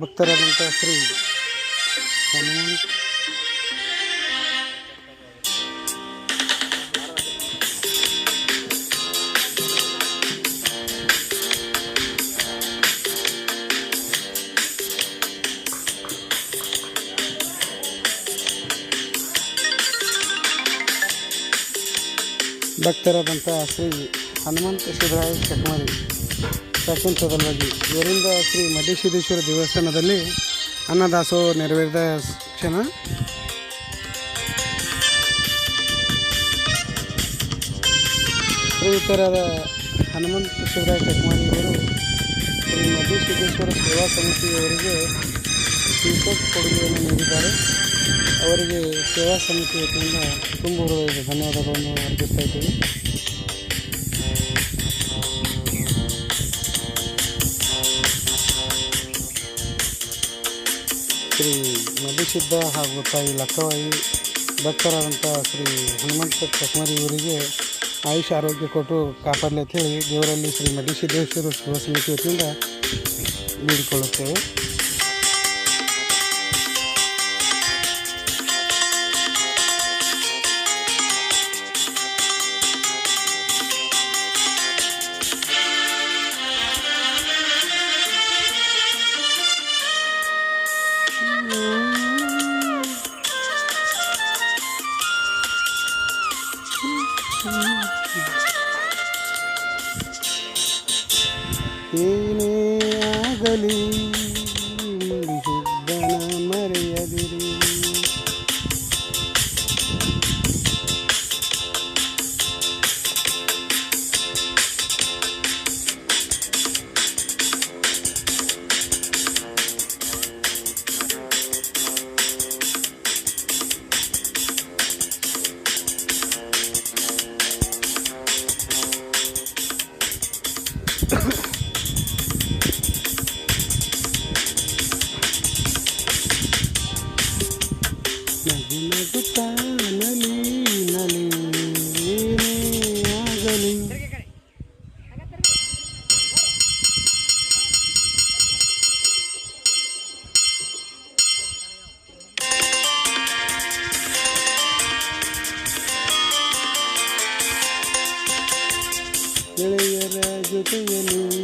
ಭಕ್ತರಾದಂಥ ಶ್ರೀ ಹನುಮಂತ್ ಭಕ್ತರಾದಂಥ ಶ್ರೀ ಹನುಮಂತ ಶಿವರಾಯ ಚಕ್ಮಾರಿ ಸಚಿನ್ ಸದಲ್ವಾಗಿ ಇವರಿಂದ ಶ್ರೀ ಮಧ್ಯಸಿದ್ದೇಶ್ವರ ದೇವಸ್ಥಾನದಲ್ಲಿ ಅನ್ನದಾಸೋಹ ನೆರವೇರಿದ ಕ್ಷಣ. ಪ್ರಯುಕ್ತರಾದ ಹನುಮಂತ ಶಿವರಾಯ ಕಟ್ಮಾಡಿ ಅವರು ಶ್ರೀ ಮಧ್ಯಸಿದ್ದೇಶ್ವರ ಸೇವಾ ಸಮಿತಿಯವರಿಗೆ ಟಿಕೆಟ್ ಕೊಡುಗೆಯನ್ನು ನೀಡಿದ್ದಾರೆ. ಅವರಿಗೆ ಸೇವಾ ಸಮಿತಿ ವತಿಯಿಂದ ತುಂಬ ಧನ್ಯವಾದಗಳನ್ನು ಅರ್ಪಿಸ್ತಾ ಇದ್ದೀವಿ ಶ್ರೀ ಮಧುಸಿದ್ಧ ಹಾಗೂ ತಾಯಿ ಲಕ್ಕವಾಯಿ ಭಕ್ತರಾದಂಥ ಶ್ರೀ ಹನುಮಂತ ಚಕ್ಮರಿ ಇವರಿಗೆ ಆಯುಷ್ ಆರೋಗ್ಯ ಕೊಟ್ಟು ಕಾಪಾಡಲಿ ಅಂತ ಹೇಳಿ ದೇವರಲ್ಲಿ ಶ್ರೀ ಮಧುಸಿದ್ದೇಶ್ವರ ಶಿವ ಸಮಿತಿ ವತಿಯಿಂದ ಬೇಡಿಕೊಳ್ಳುತ್ತೇವೆ. தேனே அகலின் ಗೆಳೆಯರ ಜೊತೆಯಲ್ಲಿ